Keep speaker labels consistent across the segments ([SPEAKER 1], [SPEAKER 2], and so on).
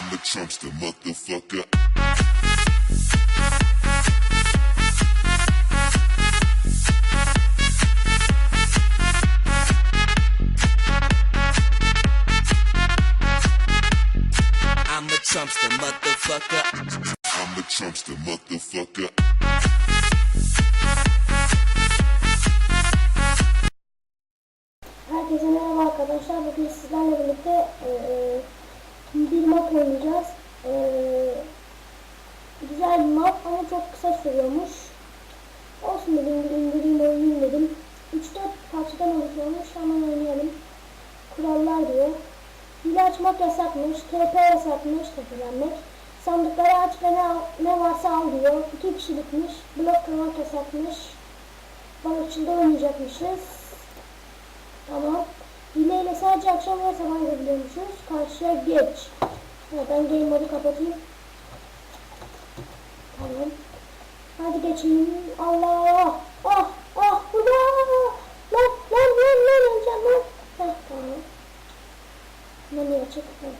[SPEAKER 1] I'm a Trumpster, motherfucker.
[SPEAKER 2] I'm a Trumpster, motherfucker.
[SPEAKER 1] I'm a Trumpster, motherfucker.
[SPEAKER 3] Herkese merhaba arkadaşlar. Bugün sizlerle birlikte e, bir map oynayacağız. E, güzel bir map ama çok kısa sürüyormuş. Olsun dedim, bir indireyim oynayayım dedim. 3-4 parçadan oluşuyormuş ama oynayalım. Kurallar diyor. Hile açmak yasakmış, TP yasakmış, tepelenmek. Sandıkları aç ve ne, ne varsa al diyor. İki kişilikmiş, blok kırmak yasakmış. Balıkçıda oynayacakmışız. Tamam. Hileyle sadece akşam ve sabah girebiliyormuşuz. Karşıya geç. Ha, ben game modu kapatayım. Tamam. Hadi geçeyim. Allah! Ah! Ah! Bu ne? Lan! Lan! Lan! Lan! Öleceğim lan! Heh, tamam. Menü açık. Heh.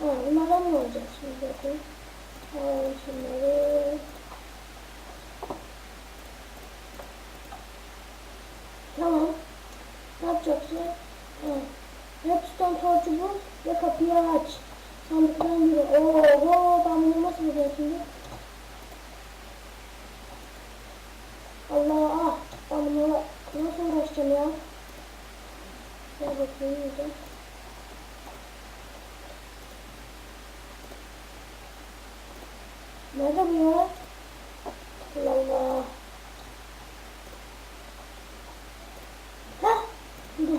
[SPEAKER 3] Ha, bunlardan mı olacak şimdi bakayım. Alalım şunları. Tamam. Ne yapacaksın? Evet. Redstone torcu bul ve kapıyı aç. Sandıktan yürü. Oo, ben bunu nasıl bulacağım şimdi? Allah ah. Ben bununla nasıl uğraşacağım ya? Gel bakayım iyice. Nerede bu ya? Allah Allah. Dur.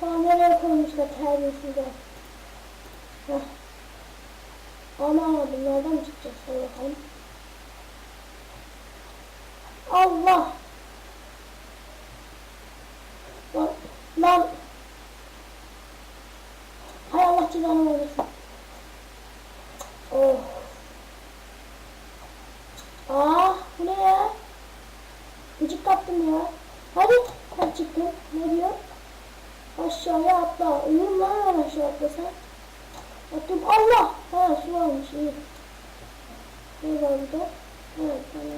[SPEAKER 3] Tamam nereye koymuşlar terbiyesizler. Heh. Ana bunlardan mı çıkacak? Hadi bakalım. Allah. Lan. Lan. Hay Allah cezanı versin. Oh. Aa, bu ne ya? Gıcık kaptım ya. Hadi, hadi çıktım. Ne diyor? Aşağıya atla. Ölürüm lan aşağı atlasam. Attım. Allah! Ha, su varmış. iyi. Ne var burada? Evet, tamam.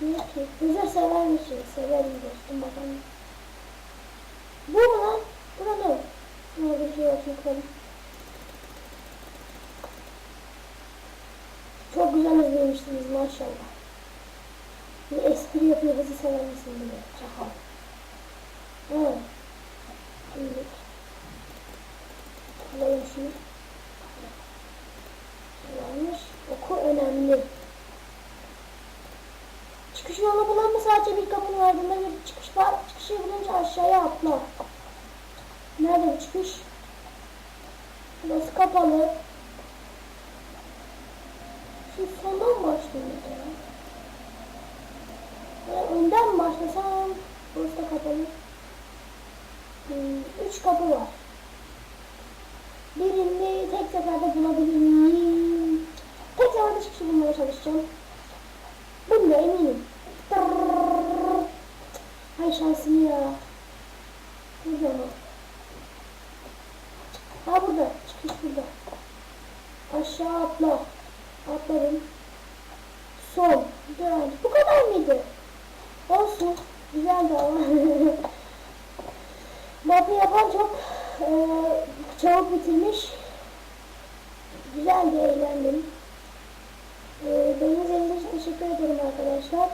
[SPEAKER 3] Diyor ki, güzel sever misin? Severim dostum bakalım. Bu mu lan? Bura ne? Nerede bir şey bakalım. Çok güzel izlemişsiniz maşallah. Bir espri yapıyor bizi sever misin diye. Çakal. Evet. Şimdi. Şunu. Yanlış. Oku önemli. Çıkış yolu bulan mı sadece bir kapının ardında bir çıkış var. Çıkışı bulunca aşağıya atla. Nerede bu çıkış? Burası kapalı. Şu sondan mı başlayayım? Ya önden mi başlasam? Burası da kapalı. Hmm, üç kapı var. Birini tek seferde bulabilir miyim? Tek seferde çıkışı bulmaya çalışacağım. Bunda eminim. Hay şansım ya. Burada mı? Ha burada. Çıkış burada. Aşağı atla. Atladım. Son. Güzel. Bu kadar mıydı? Olsun. Güzeldi ama. Mapı yapan çok e, bitirmiş. Güzeldi, eğlendim. E, beni izlediğiniz için teşekkür ederim arkadaşlar.